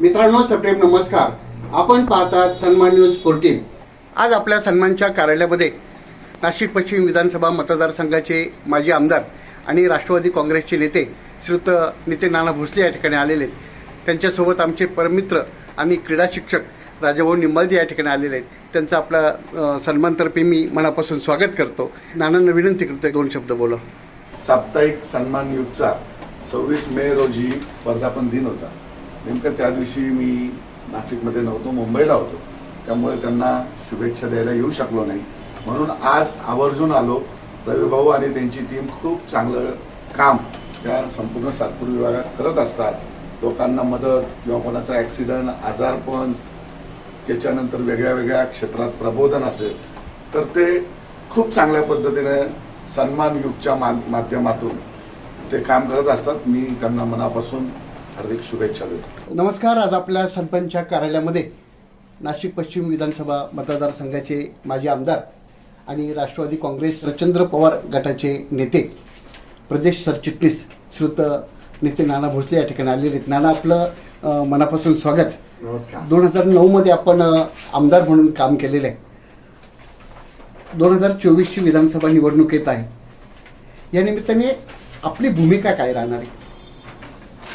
मित्रांनो सप्रेम नमस्कार. आपण पाहतात सन्मान न्यूज फोर्टीन आज आपल्या सन्मानच्या कार्यालयामध्ये नाशिक पश्चिम विधानसभा मतदारसंघाचे माजी आमदार आणि राष्ट्रवादी काँग्रेसचे नेते श्रीयुत नितीन नाना भोसले या ठिकाणी आलेले आहेत. त्यांच्यासोबत आमचे परमित्र आणि क्रीडा शिक्षक राजाभाऊ निंबाळजी या ठिकाणी आलेले आहेत. त्यांचं आपला सन्मानतर्फे मी मनापासून स्वागत करतो. नानांना विनंती करतो दोन शब्द बोला. साप्ताहिक सन्मान युगचा सव्वीस मे रोजी वर्धापन दिन होता. नेमकं त्या दिवशी मी नाशिकमध्ये नव्हतो मुंबईला होतो. त्यामुळे त्यांना शुभेच्छा द्यायला येऊ शकलो नाही. म्हणून आज आवर्जून आलो. रविभाऊ आणि त्यांची टीम खूप चांगलं काम त्या संपूर्ण सातपूर विभागात करत असतात. लोकांना मदत किंवा कोणाचा ॲक्सिडंट आजारपण त्याच्यानंतर वेगळ्या वेगळ्या क्षेत्रात प्रबोधन असेल तर ते खूप चांगल्या पद्धतीने सन्मान युगच्या मा- माध्यमातून ते काम करत असतात. मी त्यांना मनापासून हार्दिक शुभेच्छा देतो. नमस्कार आज आपल्या सरपंचच्या कार्यालयामध्ये नाशिक पश्चिम विधानसभा मतदारसंघाचे माजी आमदार आणि राष्ट्रवादी काँग्रेस प्रचंद्र पवार गटाचे नेते प्रदेश सरचिटणीस श्रुत नेते नाना भोसले या ठिकाणी आलेले आहेत. नाना आपलं मनापासून स्वागत. दोन हजार नऊमध्ये आपण आमदार म्हणून काम केलेलं आहे. दोन हजार चोवीसची विधानसभा निवडणूक येत आहे. या निमित्ताने आपली भूमिका काय राहणार आहे?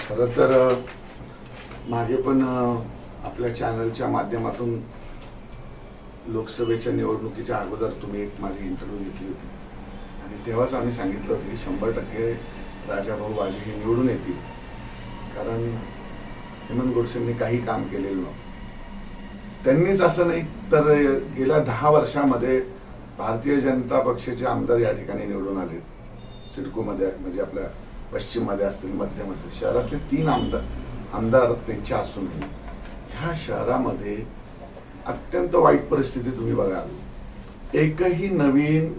खरं तर मागे पण आपल्या चॅनलच्या माध्यमातून लोकसभेच्या निवडणुकीच्या अगोदर तुम्ही एक माझी इंटरव्ह्यू घेतली होती. आणि तेव्हाच आम्ही सांगितलं होतं की शंभर टक्के राजाभाऊ बाजी हे निवडून येतील. कारण हेमंत गोडसेंनी काही काम केलेलं नव्हतं. त्यांनीच असं नाही तर गेल्या दहा वर्षामध्ये भारतीय जनता पक्षाचे आमदार या ठिकाणी निवडून आले सिडकोमध्ये म्हणजे आपल्या पश्चिममध्ये असतील मध्यम असतील शहरातले तीन आमदार आमदार त्यांचे असूनही ह्या शहरामध्ये अत्यंत वाईट परिस्थिती तुम्ही बघाल एकही नवीन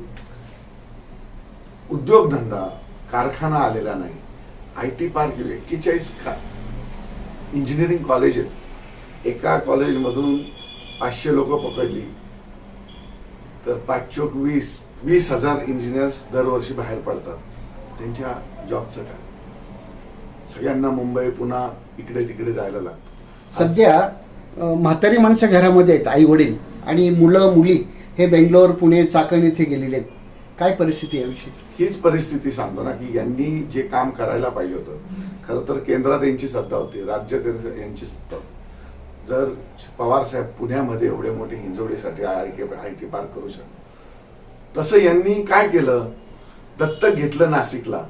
उद्योगधंदा कारखाना आलेला नाही. आय टी पार्क एक्केचाळीस का इंजिनिअरिंग कॉलेज आहेत. एका कॉलेजमधून पाचशे लोक पकडली. तर पाच वीस वीस हजार इंजिनियर्स दरवर्षी बाहेर पडतात. त्यांच्या जॉबचं काय? सगळ्यांना मुंबई पुन्हा इकडे तिकडे जायला लागतं. सध्या म्हातारी माणसं घरामध्ये आहेत आई वडील आणि मुलं मुली हे बेंगलोर पुणे चाकण येथे गेलेले आहेत. काय परिस्थिती आहे याविषयी? हीच परिस्थिती सांगतो ना की यांनी जे काम करायला पाहिजे होतं खरं तर केंद्रात यांची सत्ता होती राज्यात यांचं- सत्ता होती. जर पवार साहेब पुण्यामध्ये एवढे मोठे हिंजवडीसाठी आय आय टी पार्क करू शकत तसं यांनी काय केलं? दत्तक घेतलं नाशिकला.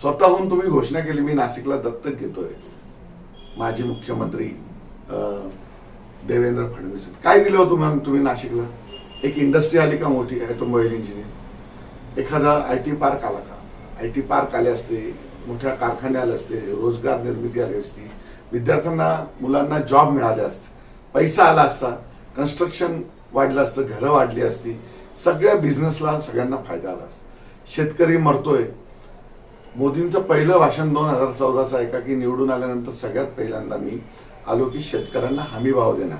स्वतःहून तुम्ही घोषणा केली मी नाशिकला दत्तक घेतोय. माजी मुख्यमंत्री देवेंद्र फडणवीस काय दिलं होतं मॅम तुम्ही नाशिकला? एक इंडस्ट्री आली का मोठी? Automobile engineer? एखादा आय टी पार्क आला का? आय टी पार्क आले असते मोठ्या कारखाने आले असते रोजगार निर्मिती आली असती. विद्यार्थ्यांना मुलांना जॉब मिळाले असते. पैसा आला असता. कन्स्ट्रक्शन वाढलं असतं घरं वाढली असती. सगळ्या बिझनेसला सगळ्यांना फायदा आला असता. शेतकरी मरतोय. मोदींचं पहिलं भाषण दोन हजार चौदाचं ऐका की निवडून आल्यानंतर सगळ्यात पहिल्यांदा मी आलो की शेतकऱ्यांना हमी भाव देणार.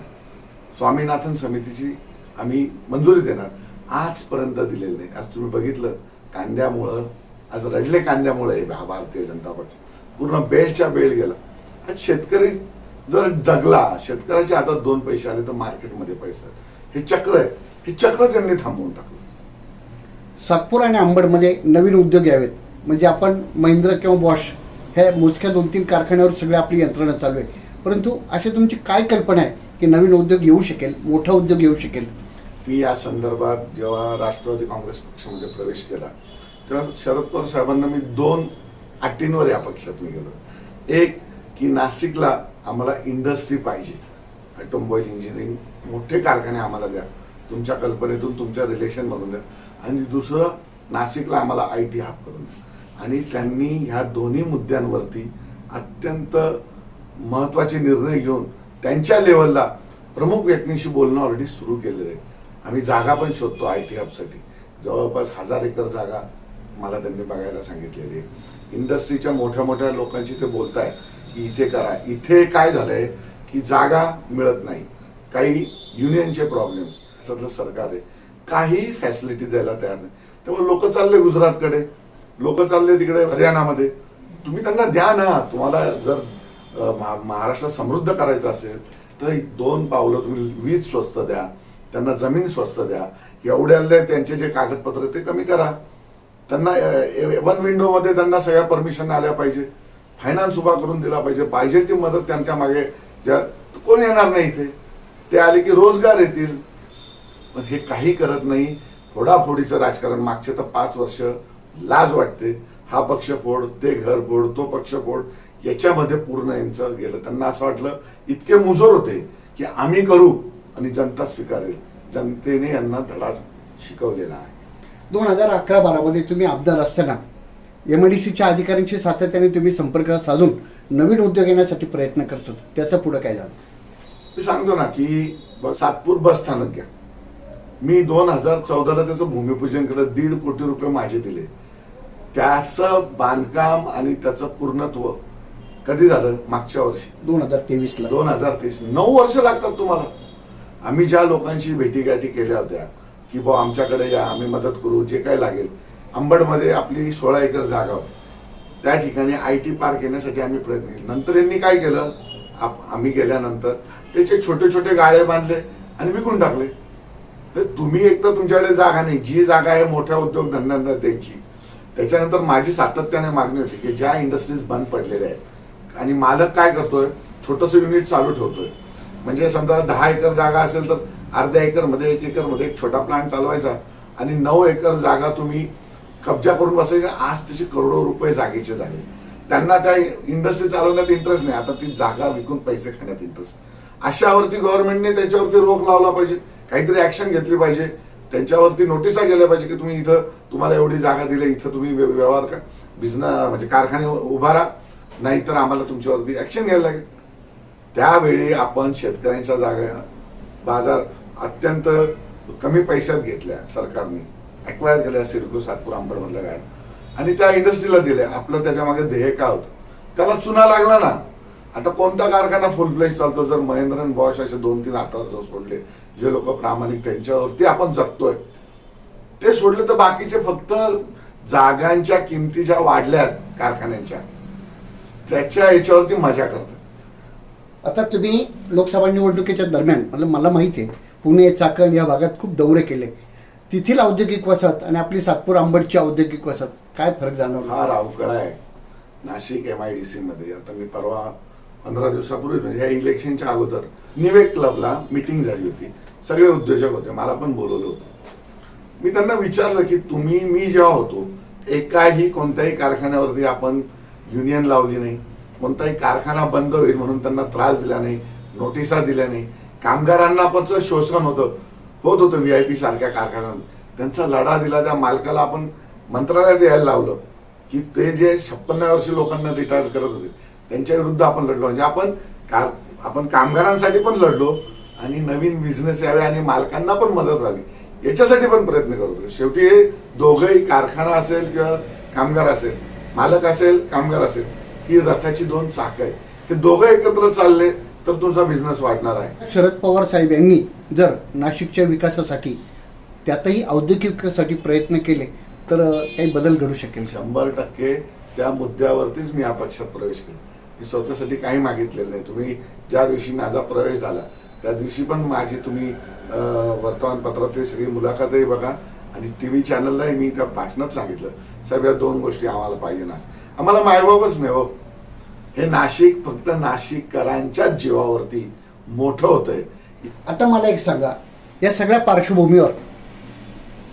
स्वामीनाथन समितीची आम्ही मंजुरी देणार. आजपर्यंत दिलेलं नाही. आज तुम्ही बघितलं कांद्यामुळं आज रडले कांद्यामुळे भा- भारतीय जनता पक्ष. पूर्ण बेलच्या बेल गेला. आज शेतकरी जर जगला शेतकऱ्याच्या हातात दोन पैसे आले तर मार्केटमध्ये पैसा हे चक्र आहे. हे चक्र त्यांनी थांबवून टाकलं. सातपूर आणि अंबडमध्ये नवीन उद्योग यावेत. म्हणजे आपण महिंद्र किंवा बॉश ह्या मोजक्या दोन तीन कारखान्यावर सगळी आपली यंत्रणा चालू आहे. परंतु अशी तुमची काय कल्पना आहे की नवीन उद्योग येऊ शकेल मोठा उद्योग येऊ शकेल? मी या संदर्भात जेव्हा राष्ट्रवादी काँग्रेस पक्षामध्ये प्रवेश केला तेव्हा शरद पवार साहेबांना मी दोन अटींवर या पक्षात मी गेलो एक की नाशिकला आम्हाला इंडस्ट्री पाहिजे. ऑटोमोबाईल इंजिनिअरिंग मोठे कारखाने आम्हाला द्या. तुमच्या कल्पनेतून तुमच्या रिलेशनमधून द्या. आणि दुसरं नाशिकला आम्हाला आय टी हब करून. आणि त्यांनी ह्या दोन्ही मुद्द्यांवरती अत्यंत महत्त्वाचे निर्णय घेऊन त्यांच्या लेवलला प्रमुख व्यक्तींशी बोलणं ऑलरेडी सुरू केलेलं आहे. आम्ही जागा पण शोधतो आय टी हबसाठी जवळपास हजार एकर जागा मला त्यांनी बघायला सांगितलेली आहे. इंडस्ट्रीच्या मोठ्या मोठ्या लोकांशी ते बोलत आहे की इथे करा. इथे काय झालंय की जागा मिळत नाही. काही युनियनचे प्रॉब्लेम्स त्यातलं सरकार आहे. काही फॅसिलिटी द्यायला तयार नाही. त्यामुळे लोक चालले गुजरातकडे. लोक चालले तिकडे हरियाणामध्ये. तुम्ही त्यांना द्या ना. तुम्हाला जर महा- महाराष्ट्र समृद्ध करायचं असेल तर दोन पावलं तुम्ही वीज स्वस्त द्या. त्यांना जमीन स्वस्त द्या. एवढ्याले त्यांचे जे कागदपत्र ते कमी करा. त्यांना वन विंडोमध्ये त्यांना सगळ्या परमिशन आल्या पाहिजे. फायनान्स उभा करून दिला पाहिजे. पाहिजे ती मदत त्यांच्या मागे. ज्या कोण येणार नाही इथे? ते आले की रोजगार येतील. पण हे काही करत नाही. फोडाफोडीचं राजकारण मागचे तर पाच वर्ष लाज वाटते. हा पक्ष फोड ते घर फोड तो पक्ष फोड याच्यामध्ये पूर्ण यांचं गेलं. त्यांना असं वाटलं इतके मुजोर होते की आम्ही करू आणि जनता स्वीकारेल. जनतेने यांना धडा शिकवलेला आहे. दोन हजार अकरा बारामध्ये तुम्ही आमदार असताना एम आय डी सीच्या अधिकाऱ्यांशी सातत्याने तुम्ही संपर्क साधून नवीन उद्योग येण्यासाठी प्रयत्न करतो त्याचं पुढं काय झालं? मी सांगतो ना की सातपूर बस स्थानक घ्या. मी दोन हजार चौदाला त्याचं भूमिपूजन केलं दीड कोटी रुपये माझे दिले. त्याचं बांधकाम आणि त्याचं पूर्णत्व कधी झालं? मागच्या वर्षी. दोन हजार तेवीसला. दोन हजार तेवीस. नऊ वर्ष लागतात तुम्हाला. आम्ही ज्या लोकांशी भेटीगाठी केल्या होत्या की बुवा आमच्याकडे या आम्ही मदत करू जे काय लागेल. अंबडमध्ये आपली सोळा एकर जागा होती. त्या ठिकाणी आय टी पार्क येण्यासाठी आम्ही प्रयत्न केले. नंतर यांनी काय केलं? आम्ही गेल्यानंतर त्याचे छोटे छोटे गाळे बांधले आणि विकून टाकले. तर तुम्ही एक तर तुमच्याकडे जागा नाही. जी जागा आहे मोठ्या उद्योगधंद्यांना द्यायची त्याच्यानंतर माझी सातत्याने मागणी होती की ज्या इंडस्ट्रीज बंद पडलेल्या आहेत. आणि मालक काय करतोय? छोटस युनिट चालू ठेवतोय. म्हणजे समजा दहा एकर जागा असेल तर अर्ध्या एकरमध्ये एक एकरमध्ये एक छोटा प्लांट चालवायचा आणि नऊ एकर जागा तुम्ही कब्जा करून बसायचे. आज तशी करोडो रुपये जागेचे झाले. त्यांना त्या इंडस्ट्री चालवण्यात इंटरेस्ट नाही. आता ती जागा विकून पैसे खाण्यात इंटरेस्ट अशावरती गव्हर्नमेंटने त्याच्यावरती रोख लावला पाहिजे. काहीतरी ऍक्शन घेतली पाहिजे. त्यांच्यावरती नोटिसा गेल्या पाहिजे की तुम्ही इथं तुम्हाला एवढी जागा दिली इथं तुम्ही व्यवहार का बिझनेस म्हणजे कारखाने उभारा नाहीतर आम्हाला तुमच्यावरती ऍक्शन घ्यायला लागेल. त्यावेळी आपण शेतकऱ्यांच्या जागा बाजार अत्यंत कमी पैशात घेतल्या सरकारने. अक्वायर केल्या सिडको सातपूर आंबडमधल्या गाड्या. आणि त्या इंडस्ट्रीला दिल्या. आपलं त्याच्यामागे ध्येय काय होतं? त्याला चुना लागला ना. आता कोणता कारखाना फुल प्लेस चालतो? जर महेंद्र आणि बॉश असे दोन तीन हातावर जर सोडले जे लोक प्रामाणिक त्यांच्यावरती आपण जगतोय. ते सोडले तर बाकीचे फक्त जागांच्या किमती ज्या वाढल्यात कारखान्यांच्या त्याच्या याच्यावरती मजा करतात. आता तुम्ही लोकसभा निवडणुकीच्या दरम्यान मला मला माहिती आहे पुणे चाकण या भागात खूप दौरे केले. तेथील औद्योगिक वसाहत आणि आपली सातपूर अंबडची औद्योगिक वसाहत काय फरक जाणवला? हा रावकळा आहे. Nashik M I D C मध्ये. आता मी परवा पंधरा दिवसापूर्वी म्हणजे ह्या इलेक्शनच्या अगोदर निवेक क्लबला मीटिंग झाली होती. सगळे उद्योजक होते मला पण बोलवलं होतं. मी त्यांना विचारलं की तुम्ही मी जेव्हा होतो एकाही कोणत्याही कारखान्यावरती आपण युनियन लावली नाही कोणताही कारखाना बंद होईल म्हणून त्यांना त्रास दिला नाही नोटिसा दिल्या नाही. कामगारांना पण शोषण होतं होत होतं व्ही आय पी सारख्या कारखान्यांना त्यांचा लढा दिला त्या मालकाला आपण मंत्रालयात यायला लावलं की ते जे छप्पन्न वर्षी लोकांना रिटायर करत होते त्यांच्या विरुद्ध आपण लढलो. म्हणजे आपण कार आपण कामगारांसाठी पण लढलो आणि नवीन बिझनेस यावे आणि मालकांना पण मदत व्हावी. याच्यासाठी पण प्रयत्न करत शेवटी हे दोघंही कारखाना असेल किंवा कामगार असेल मालक असेल कामगार असेल ही रथाची दोन चाक आहेत. हे दोघं एकत्र चालले तर तुमचा बिझनेस वाढणार आहे. शरद पवार साहेब यांनी जर नाशिकच्या विकासासाठी त्यातही औद्योगिकसाठी प्रयत्न केले तर काही बदल घडू शकेल शंभर टक्के त्या मुद्द्यावरतीच मी या पक्षात प्रवेश केला. मी स्वतःसाठी काही मागितलेलं नाही. तुम्ही ज्या दिवशी माझा प्रवेश झाला त्या दिवशी पण माझी तुम्ही वर्तमानपत्रातली सगळी मुलाखतही बघा आणि टी व्ही चॅनललाही मी त्या भाषणात सांगितलं. साहेब या दोन गोष्टी आम्हाला पाहिजे ना. आम्हाला मायबापच नाही हो. हे नाशिक फक्त नाशिककरांच्याच जीवावरती मोठं होतंय. आता मला एक सांगा. या सगळ्या पार्श्वभूमीवर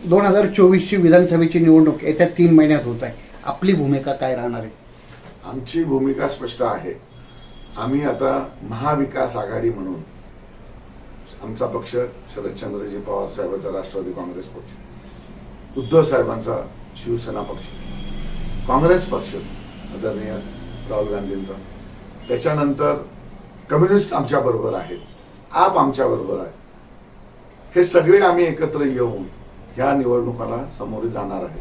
दोन हजार चोवीसची विधानसभेची निवडणूक येत्या तीन महिन्यात होत आहे. आपली भूमिका काय राहणार आहे? आमची भूमिका स्पष्ट आहे. आम्ही आता महाविकास आघाडी म्हणून आमचा पक्ष शरदचंद्रजी पवार साहेबांचा राष्ट्रवादी काँग्रेस पक्ष उद्धव साहेबांचा शिवसेना पक्ष काँग्रेस पक्ष आदरणीय राहुल गांधींचा. त्याच्यानंतर कम्युनिस्ट आमच्याबरोबर आहेत आप आमच्याबरोबर आहे. हे सगळे आम्ही एकत्र येऊन ह्या निवडणुकाला सामोरे जाणार आहे.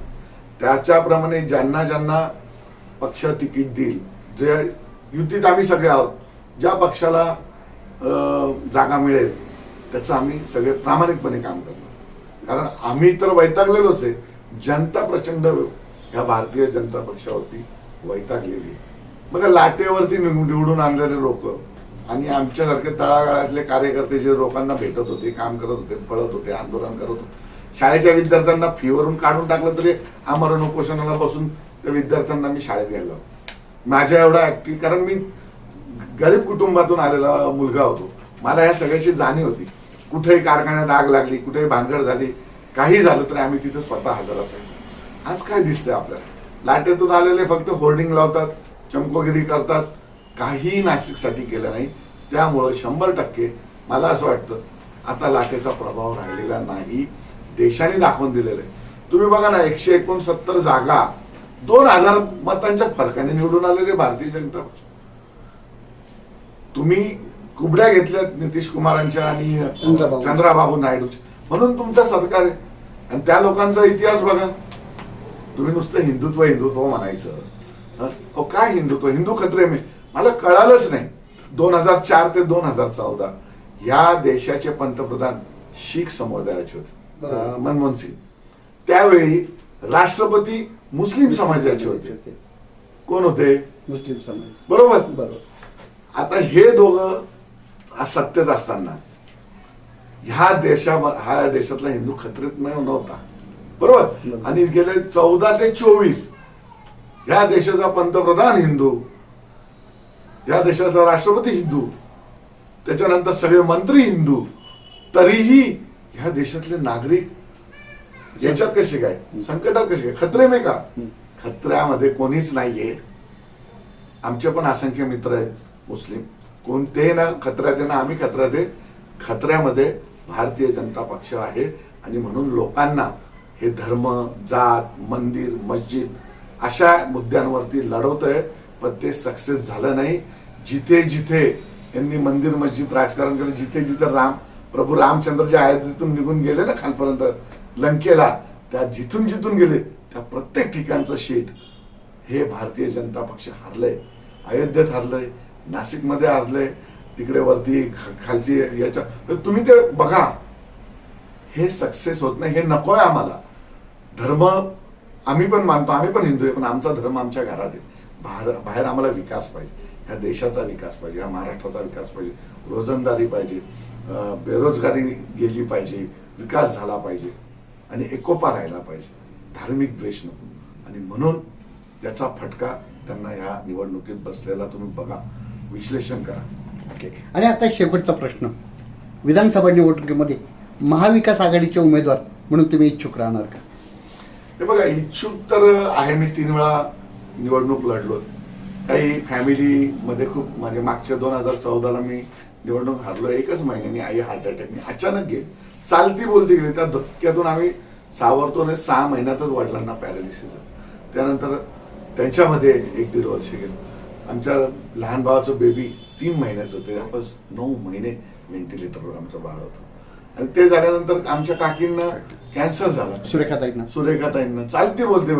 त्याच्याप्रमाणे ज्यांना ज्यांना पक्ष तिकीट देईल. जे युतीत आम्ही सगळे आहोत ज्या पक्षाला जागा मिळेल त्याचं आम्ही सगळे प्रामाणिकपणे काम करतो. कारण आम्ही तर वैतागलेलोच आहे. जनता प्रचंड ह्या भारतीय जनता पक्षावरती वैतागलेली आहे. मग लाटेवरती निवडून आणलेले लोक आणि आमच्यासारखे तळागाळातले कार्यकर्ते जे लोकांना भेटत होते काम करत होते पळत होते आंदोलन करत होते शाळेच्या विद्यार्थ्यांना फीवरून काढून टाकलं तरी आमरण उपोषणाला बसून त्या विद्यार्थ्यांना मी शाळेत घ्यायला माझ्या एवढा ऍक्टिव्ह कारण मी गरीब कुटुंबातून आलेला मुलगा होतो. मला ह्या सगळ्याची जाणीव होती. कुठेही कारखान्यात आग लागली कुठेही भानगड झाली काही झालं तरी आम्ही तिथे स्वतः हजर असायचो. आज काय दिसतंय आपल्याला? लाटेतून आलेले फक्त होर्डिंग लावतात चमकोगिरी करतात. काही नाशिकसाठी केलं नाही. त्यामुळं शंभर टक्के मला असं वाटतं आता लाटेचा प्रभाव राहिलेला नाही. देशाने दाखवून दिलेला आहे. तुम्ही बघा ना एकशे एकोणसत्तर जागा दोन हजार मतांच्या फरकाने निवडून आलेले भारतीय जनता पक्ष. तुम्ही कुबड्या घेतल्यात नितीश कुमारांच्या आणि चंद्राबाबू. नायडूच्या. म्हणून तुमचं सरकार आहे. आणि त्या लोकांचा इतिहास बघा. तुम्ही नुसतं हिंदुत्व हिंदुत्व म्हणायचं? अहो काय हिंदुत्व? हिंदू खत्रे मी. मला कळालंच नाही. दोन हजार चार ते दोन हजार चौदा. या देशाचे पंतप्रधान शीख समुदायाचे होते. अं, मनमोहन सिंग. त्यावेळी राष्ट्रपती मुस्लिम समाजाचे होते. कोण होते? मुस्लिम समाज. बरोबर? बरोबर. आता हे दोघं सत्तेत असताना ह्या देशा ह्या देशातला हिंदू खत्रेत नाही नव्हता. बरोबर? बरोबर. आणि गेले चौदा ते चोवीस ह्या देशाचा पंतप्रधान हिंदू या देशाचा राष्ट्रपती हिंदू त्याच्यानंतर सगळे मंत्री हिंदू तरीही ह्या देशातले नागरिक याच्यात कसे काय? संकटात कसे काय? खत्रे मे का. खत्र्यामध्ये कोणीच नाहीये. आमचे पण असंख्य मित्र आहेत मुस्लिम. कोणते ना खत्र्यात आहे ना आम्ही खत्र्यात आहे खत्र्यामध्ये भारतीय जनता पक्ष आहे. आणि म्हणून लोकांना हे धर्म जात मंदिर मस्जिद अशा मुद्द्यांवरती लढवतोय पण ते सक्सेस झालं नाही. जिथे जिथे यांनी मंदिर मस्जिद राजकारण केलं जिथे जिथे राम प्रभू रामचंद्र जे अयोध्येतून निघून गेले ना खालपर्यंत लंकेला त्या जिथून जिथून गेले त्या प्रत्येक ठिकाणचं शीट हे भारतीय जनता पक्ष हरलंय. अयोध्येत हरलंय नाशिकमध्ये हरलंय तिकडे वरती ख- खालची याच्या तुम्ही ते बघा. हे सक्सेस होत नाही हे नकोय आम्हाला. धर्म आम्ही पण मानतो आम्ही पण हिंदू आहे पण आमचा धर्म आमच्या घरात आहे. बाहेर बाहेर आम्हाला विकास पाहिजे. ह्या देशाचा विकास पाहिजे ह्या महाराष्ट्राचा विकास पाहिजे रोजंदारी पाहिजे बेरोजगारी गेली पाहिजे विकास झाला पाहिजे. आणि एकोपा राहिला पाहिजे. धार्मिक द्वेष नको. आणि म्हणून त्याचा फटका त्यांना ह्या निवडणुकीत बसलेला तुम्ही बघा. विश्लेषण करा. ओके. आणि आता शेवटचा प्रश्न. विधानसभा निवडणुकीमध्ये महाविकास आघाडीचे उमेदवार म्हणून तुम्ही इच्छुक राहणार का? हे बघा इच्छुक तर आहे. मी तीन वेळा निवडणूक लढलो. काही फॅमिलीमध्ये खूप म्हणजे मागच्या दोन हजार चौदाला मी निवडणूक हारलो. एकच महिन्यानी आई हार्ट अटॅकने अचानक गेली. चालती बोलती गेली. त्या धक्क्यातून आम्ही सावरतो आणि सहा महिन्यातच वडिलांना पॅरालिसिस त्यानंतर त्यांच्यामध्ये एक दीड वर्ष गेलं. आमच्या लहान भावाचं बेबी तीन महिन्याचं होतं. त्यापास नऊ महिने व्हेंटिलेटरवर आमचं बाळ होतं. आणि ते झाल्यानंतर आमच्या काकींना कॅन्सर झाला. सुरेखाताईंना सुरेखाताईंना चालते बोलते.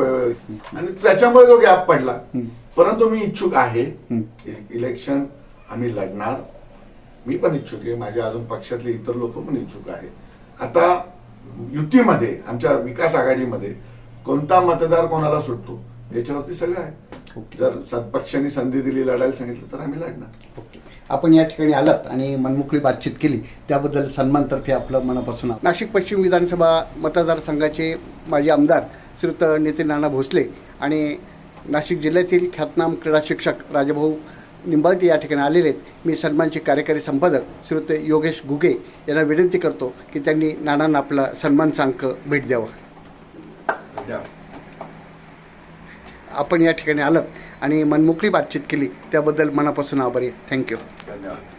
आणि त्याच्यामुळे जो गॅप पडला. परंतु मी इच्छुक आहे. इलेक्शन आम्ही लढणार. मी पण इच्छुक आहे. माझ्या अजून पक्षातले इतर लोक पण इच्छुक आहे. आता युतीमध्ये आमच्या विकास आघाडीमध्ये कोणता मतदार कोणाला सुटतो याच्यावरती सगळं आहे. जर सत्पक्षांनी संधी दिली लढायला सांगितलं तर आम्ही लढणार ओके आपण या ठिकाणी आलात आणि मनमोकळी बातचीत केली त्याबद्दल सन्मानतर्फे आपलं मनापासून. नाशिक पश्चिम विधानसभा मतदारसंघाचे माजी आमदार श्रीयुत नितीन नाना भोसले आणि नाशिक जिल्ह्यातील ख्यातनाम क्रीडा शिक्षक राजाभाऊ निंबाळते या ठिकाणी आलेले आहेत. मी सन्मानचे कार्यकारी संपादक श्रीयुत योगेश गुगे यांना विनंती करतो की त्यांनी नानांना आपला सन्मानचा अंक भेट द्यावा. आपण या ठिकाणी आलात आणि मनमोकळी बातचीत केली त्याबद्दल मनापासून आभारी थँक्यू धन्यवाद.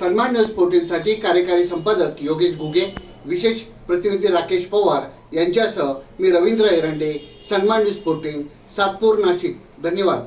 सन्मान न्यूज पोर्टलसाठी कार्यकारी संपादक योगेश गुगे विशेष प्रतिनिधी राकेश पवार यांच्यासह मी रवींद्र एरंडे सन्मान न्यूज पोर्टल सातपूर नाशिक. धन्यवाद.